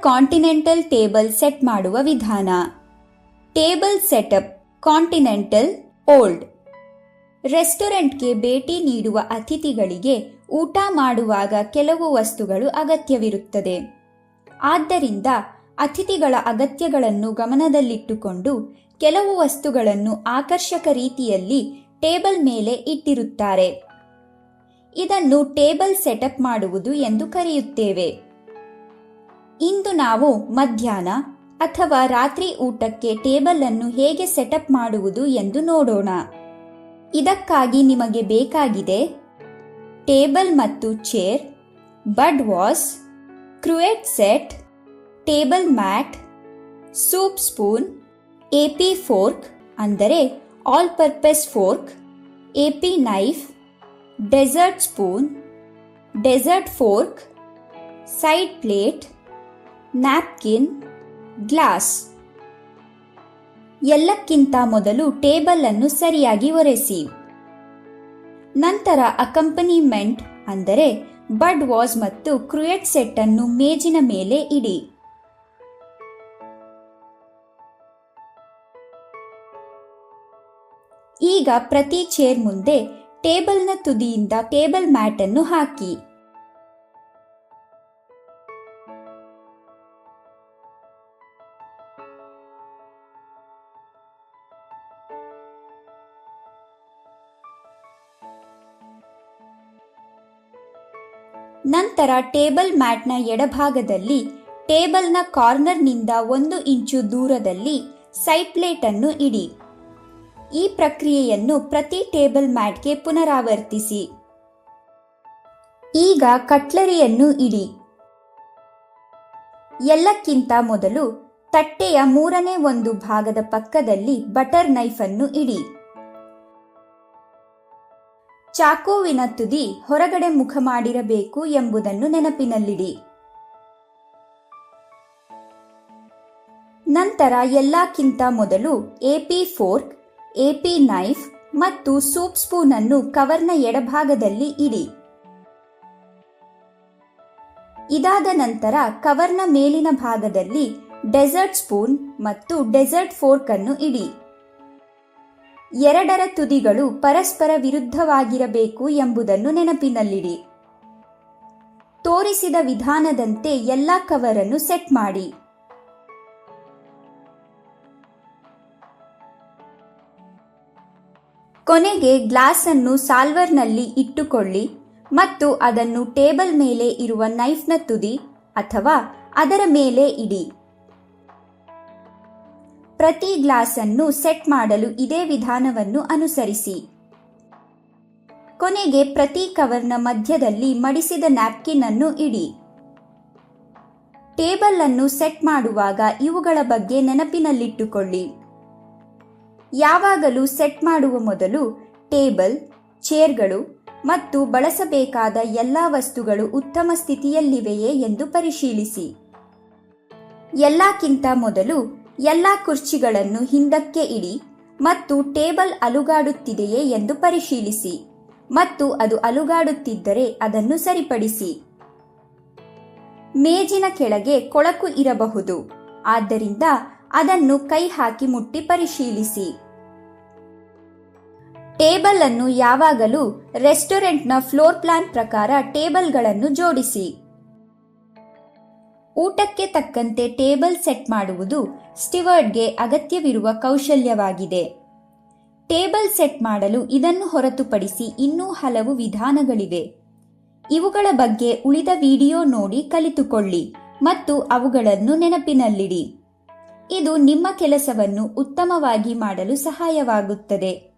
Continental table set ಮಾಡುವ ವಿಧಾನ. Table setup continental old ರೆಸ್ಟೋರೆಂಟ್ಗೆ ಭೇಟಿ ನೀಡುವ ಅತಿಥಿಗಳಿಗೆ ಊಟ ಮಾಡುವಾಗ ಕೆಲವು ವಸ್ತುಗಳು ಅಗತ್ಯವಿರುತ್ತದೆ. ಆದ್ದರಿಂದ ಅತಿಥಿಗಳ ಅಗತ್ಯಗಳನ್ನು ಗಮನದಲ್ಲಿಟ್ಟುಕೊಂಡು ಕೆಲವು ವಸ್ತುಗಳನ್ನು ಆಕರ್ಷಕ ರೀತಿಯಲ್ಲಿ ಟೇಬಲ್ ಮೇಲೆ ಇಟ್ಟಿರುತ್ತಾರೆ. ಇದನ್ನು ಟೇಬಲ್ ಸೆಟಪ್ ಮಾಡುವುದು ಎಂದು ಕರೆಯುತ್ತೇವೆ. ಇಂದು ನಾವು ಮಧ್ಯಾಹ್ನ ಅಥವಾ ರಾತ್ರಿ ಊಟಕ್ಕೆ ಟೇಬಲ್ ಅನ್ನು ಹೇಗೆ ಸೆಟಪ್ ಮಾಡುವುದು ಎಂದು ನೋಡೋಣ. ಇದಕ್ಕಾಗಿ ನಿಮಗೆ ಬೇಕಾಗಿದೆ ಟೇಬಲ್ ಮತ್ತು chair, bud vase cruet set, table mat, soup spoon AP fork, ಅಂದರೆ all purpose fork AP knife, dessert spoon, dessert fork, side plate napkin, glass. ಎಲ್ಲಕ್ಕಿಂತ ಮೊದಲು ಟೇಬಲ್ ಅನ್ನು ಸರಿಯಾಗಿ ಒರೆಸಿ. ನಂತರ ಅಕಂಪನಿಮೆಂಟ್ ಅಂದರೆ ಬಡ್ ವಾಸ್ ಮತ್ತು ಕ್ರುಯೆಟ್ ಸೆಟ್ ಅನ್ನು ಮೇಜಿನ ಮೇಲೆ ಇಡಿ. ಈಗ ಪ್ರತಿ ಚೇರ್ ಮುಂದೆ ಟೇಬಲ್ನ ತುದಿಯಿಂದ ಟೇಬಲ್ ಮ್ಯಾಟ್ ಅನ್ನು ಹಾಕಿ. ನಂತರ ಟೇಬಲ್ ಮ್ಯಾಟ್ನ ಎಡಭಾಗದಲ್ಲಿ ಟೇಬಲ್ನ ಕಾರ್ನರ್ನಿಂದ ಒಂದು ಇಂಚು ದೂರದಲ್ಲಿ ಸೈಡ್ ಪ್ಲೇಟ್ ಅನ್ನು ಇಡಿ. ಈ ಪ್ರಕ್ರಿಯೆಯನ್ನು ಪ್ರತಿ ಟೇಬಲ್ ಮ್ಯಾಟ್ಗೆ ಪುನರಾವರ್ತಿಸಿ. ಈಗ ಕಟ್ಲರಿಯನ್ನು ಇಡಿ. ಎಲ್ಲಕ್ಕಿಂತ ಮೊದಲು ತಟ್ಟೆಯ ಮೂರನೇ ಒಂದು ಭಾಗದ ಪಕ್ಕದಲ್ಲಿ ಬಟರ್ ನೈಫ್ ಅನ್ನು ಇಡಿ. ಚಾಕುವಿನ ತುದಿ ಹೊರಗಡೆ ಮುಖ ಮಾಡಿರಬೇಕು ಎಂಬುದನ್ನು ನೆನಪಿನಲ್ಲಿಡಿ. ನಂತರ ಎಲ್ಲಕ್ಕಿಂತ ಮೊದಲು ಎಪಿ ಫೋರ್ಕ್ ಎಪಿ ನೈಫ್ ಮತ್ತು ಸೂಪ್ ಸ್ಪೂನ್ ಅನ್ನು ಕವರ್ನ ಎಡಭಾಗದಲ್ಲಿ ಇಡಿ. ಇದಾದ ನಂತರ ಕವರ್ನ ಮೇಲಿನ ಭಾಗದಲ್ಲಿ ಡೆಸರ್ಟ್ ಸ್ಪೂನ್ ಮತ್ತು ಡೆಸರ್ಟ್ ಫೋರ್ಕ್ ಅನ್ನು ಇಡಿ. ಎರಡರ ತುದಿಗಳು ಪರಸ್ಪರ ವಿರುದ್ಧವಾಗಿರಬೇಕು ಎಂಬುದನ್ನು ನೆನಪಿನಲ್ಲಿಡಿ. ತೋರಿಸಿದ ವಿಧಾನದಂತೆ ಎಲ್ಲ ಕವರ್ ಅನ್ನು ಸೆಟ್ ಮಾಡಿ. ಕೊನೆಗೆ ಗ್ಲಾಸ್ ಅನ್ನು ಸಾಲ್ವರ್ನಲ್ಲಿ ಇಟ್ಟುಕೊಳ್ಳಿ ಮತ್ತು ಅದನ್ನು ಟೇಬಲ್ ಮೇಲೆ ಇರುವ ನೈಫ್ನ ತುದಿ ಅಥವಾ ಅದರ ಮೇಲೆ ಇಡಿ. ಪ್ರತಿ ಗ್ಲಾಸನ್ನು ಸೆಟ್ ಮಾಡಲು ಇದೇ ವಿಧಾನವನ್ನು ಅನುಸರಿಸಿ. ಕೊನೆಗೆ ಪ್ರತಿ ಕವರ್ನ ಮಧ್ಯದಲ್ಲಿ ಮಡಿಸಿದ ನ್ಯಾಪ್ಕಿನ್ ಅನ್ನು ಇಡಿ. ಟೇಬಲ್ ಅನ್ನು ಸೆಟ್ ಮಾಡುವಾಗ ಇವುಗಳ ಬಗ್ಗೆ ನೆನಪಿನಲ್ಲಿಟ್ಟುಕೊಳ್ಳಿ. ಯಾವಾಗಲೂ ಸೆಟ್ ಮಾಡುವ ಮೊದಲು ಟೇಬಲ್, ಚೇರ್ಗಳು ಮತ್ತು ಬಳಸಬೇಕಾದ ಎಲ್ಲ ವಸ್ತುಗಳು ಉತ್ತಮ ಸ್ಥಿತಿಯಲ್ಲಿವೆಯೇ ಎಂದು ಪರಿಶೀಲಿಸಿ. ಎಲ್ಲಕ್ಕಿಂತ ಮೊದಲು ಎಲ್ಲ ಕುರ್ಚಿಗಳನ್ನು ಹಿಂದಕ್ಕೆ ಇಡಿ ಮತ್ತು ಟೇಬಲ್ ಅಲುಗಾಡುತ್ತಿದೆಯೇ ಎಂದು ಪರಿಶೀಲಿಸಿ ಮತ್ತು ಅದು ಅಲುಗಾಡುತ್ತಿದ್ದರೆ ಅದನ್ನು ಸರಿಪಡಿಸಿ. ಮೇಜಿನ ಕೆಳಗೆ ಕೊಳಕು ಇರಬಹುದು. ಆದ್ದರಿಂದ ಅದನ್ನು ಕೈ ಹಾಕಿ ಮುಟ್ಟಿ ಪರಿಶೀಲಿಸಿ. ಟೇಬಲ್ ಅನ್ನು ಯಾವಾಗಲೂ ರೆಸ್ಟೋರೆಂಟ್ನ ಫ್ಲೋರ್ ಪ್ಲಾನ್ ಪ್ರಕಾರ ಟೇಬಲ್ಗಳನ್ನು ಜೋಡಿಸಿ. ಊಟಕ್ಕೆ ತಕ್ಕಂತೆ ಟೇಬಲ್ ಸೆಟ್ ಮಾಡುವುದು ಸ್ಟಿವರ್ಡ್ಗೆ ಅಗತ್ಯವಿರುವ ಕೌಶಲ್ಯವಾಗಿದೆ. ಟೇಬಲ್ ಸೆಟ್ ಮಾಡಲು ಇದನ್ನು ಹೊರತುಪಡಿಸಿ ಇನ್ನೂ ಹಲವು ವಿಧಾನಗಳಿವೆ. ಇವುಗಳ ಬಗ್ಗೆ ಉಳಿದ ವಿಡಿಯೋ ನೋಡಿ ಕಲಿತುಕೊಳ್ಳಿ ಮತ್ತು ಅವುಗಳನ್ನು ನೆನಪಿನಲ್ಲಿಡಿ. ಇದು ನಿಮ್ಮ ಕೆಲಸವನ್ನು ಉತ್ತಮವಾಗಿ ಮಾಡಲು ಸಹಾಯವಾಗುತ್ತದೆ.